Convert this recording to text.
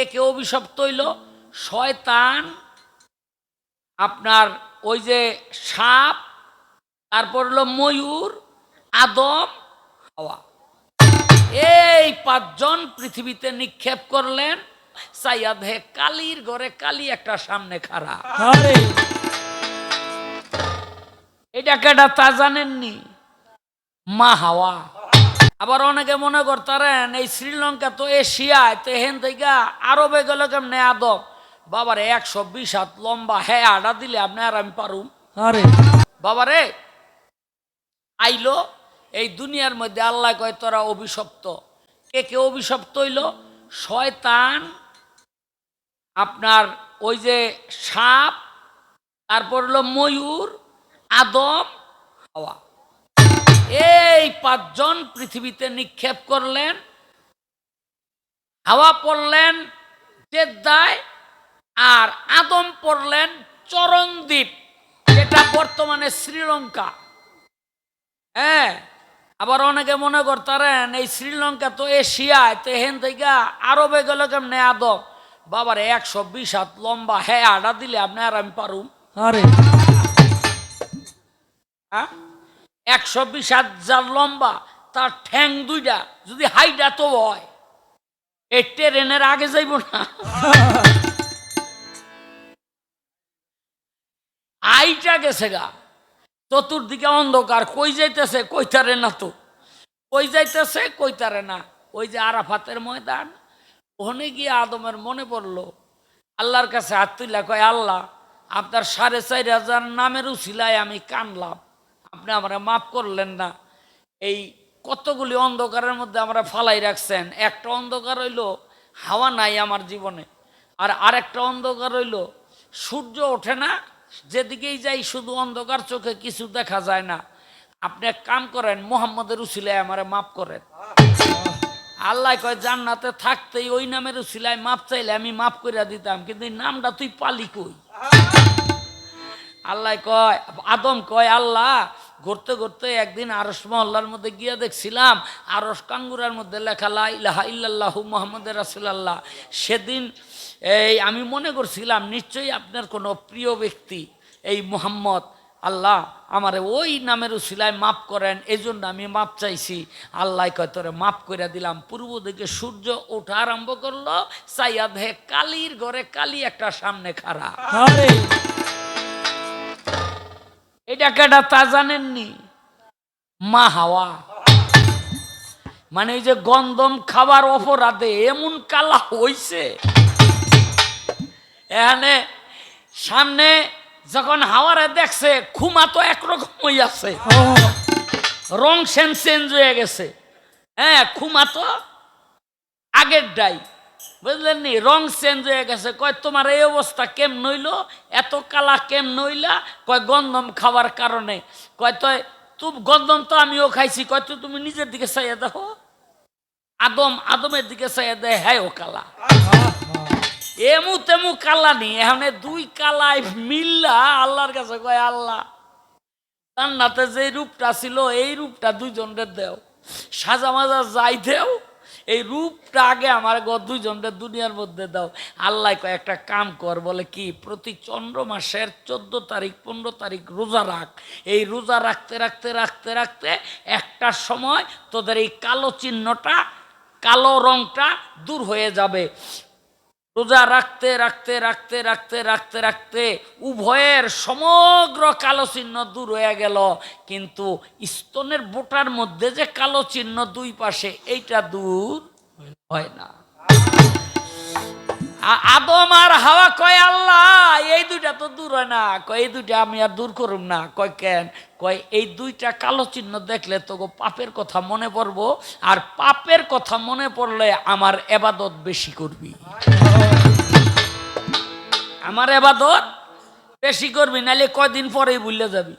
কে কে অভিশপ্ত হইল শয়তান আপনার ওই যে সাপ তারপর হলো ময়ূর আদম হাওয়া। এই পাঁচজন পৃথিবীতে নিক্ষেপ করলেন সাইয়াদ হে কালির ঘরে কালি একটা সামনে খাড়া। এটা কেটা তা জানেননি? মা হাওয়া। আবার অনেকে মনে করতারেন এই শ্রীলঙ্কা তো এশিয়ায় তো হেন থেকে আরবে গেল কেমনে আদব? বাবার একশো বিশ হাত লম্বা হ্যাঁ আডা দিলে আপনি আর আমি পারুম। আরে। বাবারে আইলো এই দুনিয়ার মধ্যে আল্লাহ কয় তোরা অভিশপ্ত। কে কে অভিশপ্ত হইল? শয়তান আপনার ওই যে সাপ তারপর হলো ময়ূর আদম হাওয়া। এই পাঁচজন পৃথিবীতে নিক্ষেপ করলেন হাওয়া পড়লেন জেদ্দায় আর আদম পড়লেন চরণদ্বীপ যেটা বর্তমানে শ্রীলঙ্কা। হ্যাঁ আবার অনেকে মনে করতারেন এই শ্রীলঙ্কা তো এশিয়ায় তো হেন থেকে আরবে গেল কেমনে আদব বাবার একশো বিশ হাত লম্বা হ্যাঁ আডা দিলে আপনি আর আমি পারুম। আরে। হ্যাঁ? একশো বিশ হাজার লম্বা, তার ঠ্যাং দুইটা, যদি হাইটা তো হয়। এই ট্রেনের আগে যাইব না। আইটা গেছে গা। চতুর্দিকে অন্ধকার, কই যাইতেছে কইতারে না তো? কই যাইতেছে কইতারে না? ওই যে আরাফাতের ময়দান, ওখানে গিয়ে আদমের মনে পড়ল, আল্লাহর কাছে হাত তুইলা কয়, আল্লাহ, আপনার সাড়ে চার হাজার নামের উছিলায় আমি কানলাম। আপনি আমরা মাফ করলেন না। এই কতগুলি অন্ধকারের মধ্যে আমরা ফালাই রাখছেন। একটা অন্ধকার হইল হাওয়া নাই আমার জীবনে। আর আরেকটা অন্ধকার হইল সূর্য ওঠে না, যেদিকেই যাই শুধু অন্ধকার চোখে কিছু দেখা যায় না। আপনি এক কাম করেন, মোহাম্মদের উছিলায় আমারে মাফ করেন। আল্লাহ কয়, জান্নাতে থাকতেই ওই নামের উছিলায় মাপ চাইলে আমি মাফ করে দিতাম, কিন্তু নামটা তুই পালি কই? আল্লাহ কয়, আদম কয়, আল্লাহ ঘুরতে ঘুরতে একদিন আরস মহল্লার মধ্যে গিয়ে দেখছিলাম আরস কাঙ্গুরার মধ্যে লেখা, লা ইলাহা ইল্লাল্লাহু মোহাম্মদের রাসুলাল্লাহ। সেদিন এই আমি মনে করছিলাম, নিশ্চয়ই আপনার কোনো প্রিয় ব্যক্তি এই মোহাম্মদ, আল্লাহ আমার ওই নামের উসিলায় মাফ করেন এই জন্য আমি মাপ চাইছি। আল্লাহ কয়, তোরে মাফ করে দিলাম। পূর্ব দিকে সূর্য ওঠা আরম্ভ করল সাইয়াদ হে কালির ঘরে কালি একটা সামনে খাড়া। এটা কেটা তা জানেননি? মা হাওয়া। মানে ওই যে গন্ধম খাবার অপরাধে এমন কালা হইছে। এখানে সামনে যখন হাওয়ারে দেখছে, খুমা তো একরকম হই আছে রং সেন চেঞ্জ হয়ে গেছে। হ্যাঁ খুমা তো আগের ডাই। বুঝলেন নি? রং চেঞ্জ হয়ে গেছে। কয়, তোমার এই অবস্থা কেম নইল এত কালা কেম নইলা কয়, গন্ধম খাওয়ার কারণে। কয় তো তুম, গন্ধম তো আমিও খাইছি। কয়, তো তুমি নিজের দিকে চাইয়া দেখো। আদম, আদমের দিকে চাইয়া দেয় হ্যাঁ ও কালা। এমু তেমু কালা নি এখানে দুই কালায় মিল্লা আল্লাহর কাছে কয়, আল্লাহ, জান্নাতে যে রূপটা ছিল, এই রূপটা দুইজনের দেও। সাজা মাজা যাই দেও এই রূপটা আগে আমার গ দুইজনের দুনিয়ার মধ্যে দাও। আল্লাহ একটা কাম কর, বলে কি, প্রতি চন্দ্র মাসের চোদ্দ তারিখ, পনেরো তারিখ রোজা রাখ। এই রোজা রাখতে রাখতে রাখতে রাখতে একটা সময় তোদের এই কালো চিহ্নটা, কালো রংটা দূর হয়ে যাবে। রোজা রাখতে রাখতে রাখতে রাখতে রাখতে রাখতে উভয়ের সমগ্র কালো চিহ্ন দূর হয়ে গেল। কিন্তু স্তনের বোটার মধ্যে যে কালো চিহ্ন দুই পাশে, এইটা দূর হয় না। আদম আর হাওয়া কয়, আল্লাহ, এই দুইটা তো দূর হয় না। কয়, এই দুইটা আমি আর দূর করুম না। কয়, কেন? কয়, এই দুইটা কালো চিহ্ন দেখলে তো পাপের কথা মনে পড়ব, আর পাপের কথা মনে পড়লে আমার এবাদত বেশি করবি। আমার এবাদত বেশি করবি নাহলে কয়দিন পরেই ভুলে যাবি।